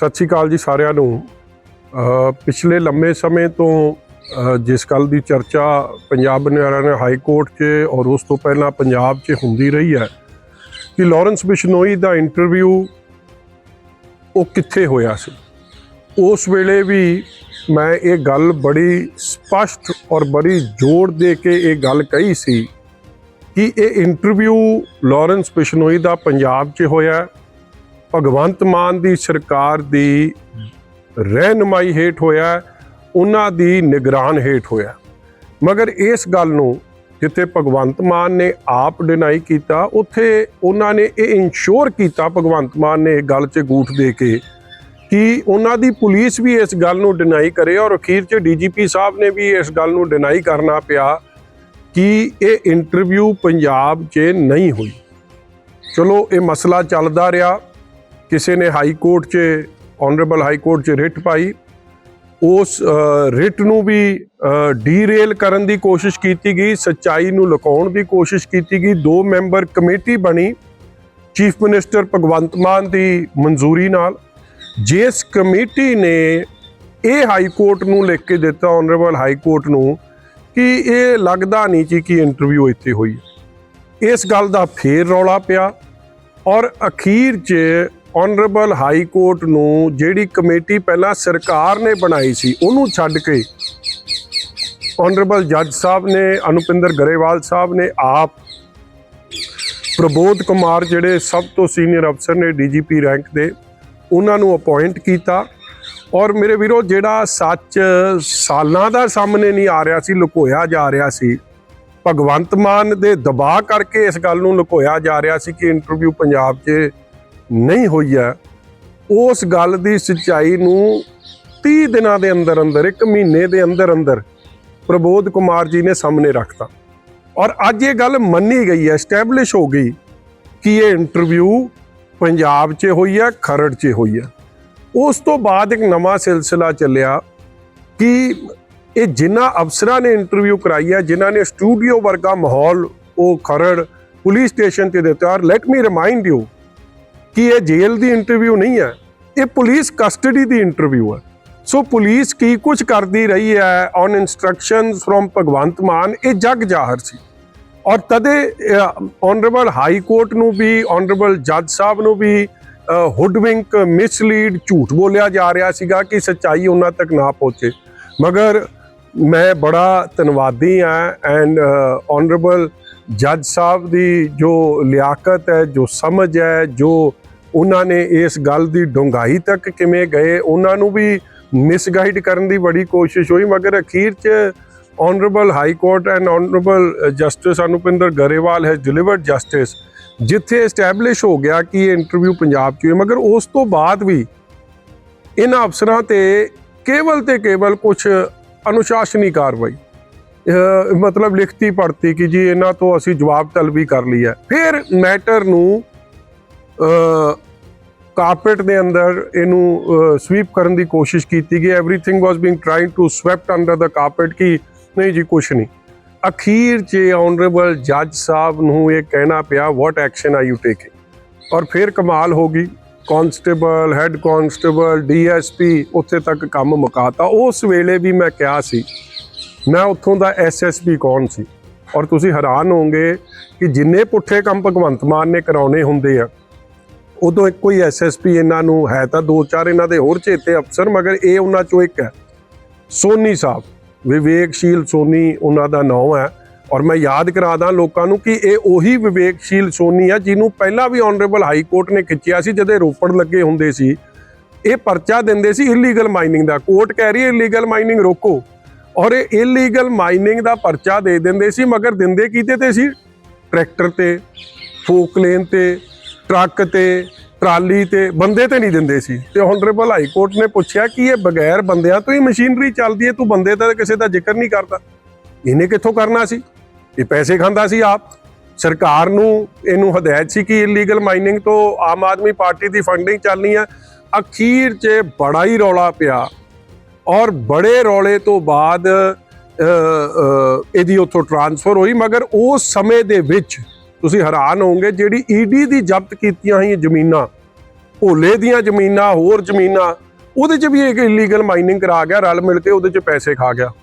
ਸਤਿ ਸ਼੍ਰੀ ਅਕਾਲ ਜੀ ਸਾਰਿਆਂ ਨੂੰ। ਪਿਛਲੇ ਲੰਮੇ ਸਮੇਂ ਤੋਂ ਜਿਸ ਗੱਲ ਦੀ ਚਰਚਾ ਪੰਜਾਬ ਨਿਆਰਾ ਨੇ ਹਾਈ ਕੋਰਟ 'ਚ ਔਰ ਉਸ ਤੋਂ ਪਹਿਲਾਂ ਪੰਜਾਬ 'ਚ ਹੁੰਦੀ ਰਹੀ ਹੈ ਕਿ ਲਾਰੈਂਸ ਬਿਸ਼ਨੋਈ ਦਾ ਇੰਟਰਵਿਊ ਉਹ ਕਿੱਥੇ ਹੋਇਆ ਸੀ? ਉਸ ਵੇਲੇ ਵੀ ਮੈਂ ਇਹ ਗੱਲ ਬੜੀ ਸਪਸ਼ਟ ਔਰ ਬੜੀ ਜ਼ੋਰ ਦੇ ਕੇ ਇਹ ਗੱਲ ਕਹੀ ਸੀ ਕਿ ਇਹ ਇੰਟਰਵਿਊ ਲਾਰੈਂਸ ਬਿਸ਼ਨੋਈ ਦਾ ਪੰਜਾਬ 'ਚ ਹੋਇਆ। ਭਗਵੰਤ ਮਾਨ ਦੀ ਸਰਕਾਰ ਦੀ ਰਹਿਨਮਾਈ ਹੇਠ ਹੋਇਆ ਉਹਨਾਂ ਦੀ ਨਿਗਰਾਨ ਹੇਠ ਹੋਇਆ ਮਗਰ ਇਸ ਗੱਲ ਨੂੰ ਜਿੱਥੇ ਭਗਵੰਤ ਮਾਨ ਨੇ ਆਪ ਡਿਨਾਈ ਕੀਤਾ, ਉੱਥੇ ਉਹਨਾਂ ਨੇ ਇਹ ਇਨਸ਼ੋਰ ਕੀਤਾ, ਭਗਵੰਤ ਮਾਨ ਨੇ ਇਹ ਗੱਲ 'ਚ ਗੂਠ ਦੇ ਕੇ ਕਿ ਉਹਨਾਂ ਦੀ ਪੁਲਿਸ ਵੀ ਇਸ ਗੱਲ ਨੂੰ ਡਿਨਾਈ ਕਰੇ ਔਰ ਅਖੀਰ 'ਚ ਡੀਜੀਪੀ ਸਾਹਿਬ ਨੇ ਵੀ ਇਸ ਗੱਲ ਨੂੰ ਡਿਨਾਈ ਕਰਨਾ ਪਿਆ ਕਿ ਇਹ ਇੰਟਰਵਿਊ ਪੰਜਾਬ 'ਚ ਨਹੀਂ ਹੋਈ। ਚਲੋ, ਇਹ ਮਸਲਾ ਚੱਲਦਾ ਰਿਹਾ। ਕਿਸੇ ਨੇ ਹਾਈ ਕੋਰਟ 'ਚ ਆਨਰੇਬਲ ਹਾਈ ਕੋਰਟ 'ਚ ਰਿਟ ਪਾਈ। ਉਸ ਰਿਟ ਨੂੰ ਵੀ ਡੀਰੇਲ ਕਰਨ ਦੀ ਕੋਸ਼ਿਸ਼ ਕੀਤੀ ਗਈ, ਸੱਚਾਈ ਨੂੰ ਲੁਕਾਉਣ ਦੀ ਕੋਸ਼ਿਸ਼ ਕੀਤੀ ਗਈ। ਦੋ ਮੈਂਬਰ ਕਮੇਟੀ ਬਣੀ, ਚੀਫ ਮਿਨਿਸਟਰ ਭਗਵੰਤ ਮਾਨ ਦੀ ਮਨਜ਼ੂਰੀ ਨਾਲ। ਜਿਸ ਕਮੇਟੀ ਨੇ ਇਹ ਹਾਈ ਕੋਰਟ ਨੂੰ ਲਿਖ ਕੇ ਦਿੱਤਾ ਆਨਰੇਬਲ ਹਾਈ ਕੋਰਟ ਨੂੰ, ਕਿ ਇਹ ਲੱਗਦਾ ਨਹੀਂ ਜੀ ਕਿ ਇੰਟਰਵਿਊ ਇੱਥੇ ਹੋਈ। ਇਸ ਗੱਲ ਦਾ ਫੇਰ ਰੌਲਾ ਪਿਆ ਔਰ ਅਖੀਰ 'ਚ ਆਨਰੇਬਲ ਹਾਈ ਕੋਰਟ ਨੂੰ ਜਿਹੜੀ ਕਮੇਟੀ ਪਹਿਲਾਂ ਸਰਕਾਰ ਨੇ ਬਣਾਈ ਸੀ, ਉਹਨੂੰ ਛੱਡ ਕੇ ਆਨਰੇਬਲ ਜੱਜ ਸਾਹਿਬ ਨੇ, ਅਨੁਪਿੰਦਰ ਗਰੇਵਾਲ ਸਾਹਿਬ ਨੇ, ਆਪ ਪ੍ਰਬੋਧ ਕੁਮਾਰ ਜਿਹੜੇ ਸਭ ਤੋਂ ਸੀਨੀਅਰ ਅਫਸਰ ਨੇ ਡੀਜੀਪੀ ਰੈਂਕ ਦੇ, ਉਹਨਾਂ ਨੂੰ ਅਪਾਇੰਟ ਕੀਤਾ। ਔਰ ਮੇਰੇ ਵੀਰੋ, ਜਿਹੜਾ ਸੱਚ ਸਾਲਾਂ ਦਾ ਸਾਹਮਣੇ ਨਹੀਂ ਆ ਰਿਹਾ ਸੀ, ਲੁਕੋਇਆ ਜਾ ਰਿਹਾ ਸੀ, ਭਗਵੰਤ ਮਾਨ ਦੇ ਦਬਾਅ ਕਰਕੇ ਇਸ ਗੱਲ ਨੂੰ ਲੁਕੋਇਆ ਜਾ ਰਿਹਾ ਸੀ ਕਿ ਇੰਟਰਵਿਊ ਪੰਜਾਬ 'ਚ ਨਹੀਂ ਹੋਈ ਹੈ। ਉਸ ਗੱਲ ਦੀ ਸੱਚਾਈ ਨੂੰ 30 ਦਿਨਾਂ ਦੇ ਅੰਦਰ ਅੰਦਰ, ਇੱਕ ਮਹੀਨੇ ਦੇ ਅੰਦਰ ਅੰਦਰ ਪ੍ਰਬੋਧ ਕੁਮਾਰ ਜੀ ਨੇ ਸਾਹਮਣੇ ਰੱਖਤਾ। ਔਰ ਅੱਜ ਇਹ ਗੱਲ ਮੰਨੀ ਗਈ ਹੈ ਐਸਟੈਬਲਿਸ਼ ਹੋ ਗਈ ਕਿ ਇਹ ਇੰਟਰਵਿਊ ਪੰਜਾਬ 'ਚ ਹੋਈ ਹੈ, ਖਰੜ 'ਚ ਹੋਈ ਹੈ। ਉਸ ਤੋਂ ਬਾਅਦ ਇੱਕ ਨਵਾਂ ਸਿਲਸਿਲਾ ਚੱਲਿਆ ਕਿ ਇਹ ਜਿਨ੍ਹਾਂ ਅਫਸਰਾਂ ਨੇ ਇੰਟਰਵਿਊ ਕਰਾਈ ਹੈ, ਜਿਨ੍ਹਾਂ ਨੇ ਸਟੂਡੀਓ ਵਰਗਾ ਮਾਹੌਲ ਉਹ ਖਰੜ ਪੁਲਿਸ ਸਟੇਸ਼ਨ ਤੇ ਦਿੱਤਾ। ਔਰ ਲੈਟ ਮੀ ਰਿਮਾਈਂਡ ਯੂ ਕਿ ਇਹ ਜੇਲ੍ਹ ਦੀ ਇੰਟਰਵਿਊ ਨਹੀਂ ਹੈ, ਇਹ ਪੁਲਿਸ ਕਸਟਡੀ ਦੀ ਇੰਟਰਵਿਊ ਹੈ। ਸੋ ਪੁਲਿਸ ਕੀ ਕੁਝ ਕਰਦੀ ਰਹੀ ਹੈ on instructions from Bhagwant Mann, ਇਹ ਜਗ ਜ਼ਾਹਰ ਸੀ। ਔਰ ਤਦੇ ਆਨਰੇਬਲ ਹਾਈ ਕੋਰਟ ਨੂੰ ਵੀ ਆਨਰੇਬਲ ਜੱਜ ਸਾਹਿਬ ਨੂੰ ਵੀ ਹੁਡਵਿੰਕ ਮਿਸਲੀਡ ਝੂਠ ਬੋਲਿਆ ਜਾ ਰਿਹਾ ਸੀਗਾ ਕਿ ਸੱਚਾਈ ਉਹਨਾਂ ਤੱਕ ਨਾ ਪਹੁੰਚੇ। ਮਗਰ ਮੈਂ ਬੜਾ ਧੰਨਵਾਦੀ ਹਾਂ ਐਂਡ ਆਨਰੇਬਲ ਜੱਜ ਸਾਹਿਬ ਦੀ ਜੋ ਲਿਆਕਤ ਹੈ, ਜੋ ਸਮਝ ਹੈ, ਜੋ ਉਹਨਾਂ ਨੇ ਇਸ ਗੱਲ ਦੀ ਡੂੰਘਾਈ ਤੱਕ ਕਿਵੇਂ ਗਏ, ਉਹਨਾਂ ਨੂੰ ਵੀ ਮਿਸਗਾਈਡ ਕਰਨ ਦੀ ਬੜੀ ਕੋਸ਼ਿਸ਼ ਹੋਈ, ਮਗਰ ਅਖੀਰ 'ਚ honourable high court and honourable justice Anupinder Grewal has delivered justice ਜਿੱਥੇ ਐਸਟੈਬਲਿਸ਼ ਹੋ ਗਿਆ ਕਿ ਇਹ ਇੰਟਰਵਿਊ ਪੰਜਾਬ 'ਚ ਹੋਈ, ਮਗਰ ਉਸ ਤੋਂ ਬਾਅਦ ਵੀ ਇਹਨਾਂ ਅਫਸਰਾਂ ਤੇ ਕੇਵਲ ਤੇ ਕੇਵਲ ਕੁਝ ਅਨੁਸ਼ਾਸਨੀ ਕਾਰਵਾਈ ਮਤਲਬ ਲਿਖਤੀ ਪੜਤੀ ਕਿ ਜੀ ਇਹਨਾਂ ਤੋਂ ਅਸੀਂ ਜਵਾਬ ਤਲਬੀ ਕਰ ਲਈ ਹੈ ਫਿਰ ਮੈਟਰ ਨੂੰ ਕਾਰਪੇਟ ਦੇ ਅੰਦਰ ਇਹਨੂੰ ਸਵੀਪ ਕਰਨ ਦੀ ਕੋਸ਼ਿਸ਼ ਕੀਤੀ ਗਈ everything was being trying to swept under the carpet ਕਿ ਨਹੀਂ ਜੀ ਕੁਛ ਨਹੀਂ ਅਖੀਰ 'ਚ ਆਨਰੇਬਲ ਜੱਜ ਸਾਹਿਬ ਨੂੰ ਇਹ ਕਹਿਣਾ ਪਿਆ what action are you taking ਔਰ ਫਿਰ ਕਮਾਲ ਹੋ ਗਈ ਕਾਂਸਟੇਬਲ ਹੈੱਡ ਕਾਂਸਟੇਬਲ ਡੀਐਸਪੀ ਉੱਥੇ ਤੱਕ ਕੰਮ ਮੁਕਾਤਾ ਉਸ ਵੇਲੇ ਵੀ ਮੈਂ ਕਿਹਾ ਸੀ ਮੈਂ ਉੱਥੋਂ ਦਾ ਐਸਐਸਪੀ ਕੌਣ ਸੀ? ਔਰ ਤੁਸੀਂ ਹੈਰਾਨ ਹੋਵੋਗੇ ਕਿ ਜਿੰਨੇ ਪੁੱਠੇ ਕੰਮ ਭਗਵੰਤ ਮਾਨ ਨੇ ਕਰਾਉਣੇ ਹੁੰਦੇ ਆ, ਉਦੋਂ ਇੱਕੋ ਹੀ ਐਸਐਸਪੀ ਇਹਨਾਂ ਨੂੰ ਹੈ ਤਾਂ ਦੋ ਚਾਰ ਇਹਨਾਂ ਦੇ ਹੋਰ ਚੇਤੇ ਅਫਸਰ, ਮਗਰ ਇਹ ਉਹਨਾਂ ਚੋਂ ਇੱਕ ਹੈ। ਸੋਨੀ ਸਾਹਿਬ, ਵਿਵੇਕਸ਼ੀਲ ਸੋਨੀ ਉਹਨਾਂ ਦਾ ਨਾਮ ਹੈ। ਔਰ ਮੈਂ ਯਾਦ ਕਰਾ ਦਾਂ ਲੋਕਾਂ ਨੂੰ ਕਿ ਇਹ ਉਹੀ ਵਿਵੇਕਸ਼ੀਲ ਸੋਨੀ ਹੈ ਜਿਹਨੂੰ ਪਹਿਲਾਂ ਵੀ ਆਨਰੇਬਲ ਹਾਈ ਕੋਰਟ ਨੇ ਖਿੱਚਿਆ ਸੀ, ਜਦੋਂ ਰੋਪੜ ਲੱਗੇ ਹੁੰਦੇ ਸੀ। ਇਹ ਪਰਚਾ ਦਿੰਦੇ ਸੀ ਇਲੀਗਲ ਮਾਈਨਿੰਗ ਦਾ। ਕੋਰਟ ਕਹਿ ਰਹੀ ਹੈ ਇਲੀਗਲ ਮਾਈਨਿੰਗ ਰੋਕੋ। ਔਰ ਇਹ ਇਲੀਗਲ ਮਾਈਨਿੰਗ ਦਾ ਪਰਚਾ ਦੇ ਦਿੰਦੇ ਸੀ, ਮਗਰ ਦਿੰਦੇ ਕੀਤੇ ਤੇ ਸੀ? ਟਰੈਕਟਰ ਤੇ ਫੋਕਲੇਨ ਤੇ, ਟਰੱਕ ਤੇ, ਟਰਾਲੀ ਤੇ, ਬੰਦੇ ਤੇ ਨਹੀਂ ਦਿੰਦੇ ਸੀ। ਤੇ ਆਨਰੇਬਲ ਹਾਈ ਕੋਰਟ ਨੇ ਪੁੱਛਿਆ ਕਿ ਇਹ ਬਗੈਰ ਬੰਦਿਆਂ ਤੋਂ ਹੀ ਮਸ਼ੀਨਰੀ ਚੱਲਦੀ ਹੈ, ਤੂੰ ਬੰਦੇ ਦਾ ਕਿਸੇ ਦਾ ਜ਼ਿਕਰ ਨਹੀਂ ਕਰਦਾ। ਇਹਨੇ ਕਿੱਥੋਂ ਕਰਨਾ ਸੀ? ਇਹ ਪੈਸੇ ਖਾਂਦਾ ਸੀ ਆਪ। ਸਰਕਾਰ ਨੂੰ ਇਹਨੂੰ ਹਦਾਇਤ ਸੀ ਕਿ ਇਲੀਗਲ ਮਾਈਨਿੰਗ ਤੋਂ ਆਮ ਆਦਮੀ ਪਾਰਟੀ ਦੀ ਫੰਡਿੰਗ ਚੱਲਣੀ ਹੈ ਅਖੀਰ 'ਚ ਬੜਾ ਹੀ ਰੌਲਾ ਪਿਆ। ਔਰ ਬੜੇ ਰੌਲੇ ਤੋਂ ਬਾਅਦ ਇਹਦੀ ਉੱਥੋਂ ਟਰਾਂਸਫਰ ਹੋਈ, ਮਗਰ ਉਸ ਸਮੇਂ ਦੇ ਵਿੱਚ ਤੁਸੀਂ ਹੈਰਾਨ ਹੋਵੋਗੇ, ਜਿਹੜੀ ਈਡੀ ਦੀ ਜ਼ਬਤ ਕੀਤੀਆਂ ਹੋਈਆਂ ਜ਼ਮੀਨਾਂ, ਭੋਲੇ ਦੀਆਂ ਜ਼ਮੀਨਾਂ, ਹੋਰ ਜ਼ਮੀਨਾਂ, ਉਹਦੇ 'ਚ ਵੀ ਇੱਕ ਇਲੀਗਲ ਮਾਈਨਿੰਗ ਕਰਾ ਗਿਆ, ਰਲ ਮਿਲ ਕੇ ਉਹਦੇ 'ਚ ਪੈਸੇ ਖਾ ਗਿਆ।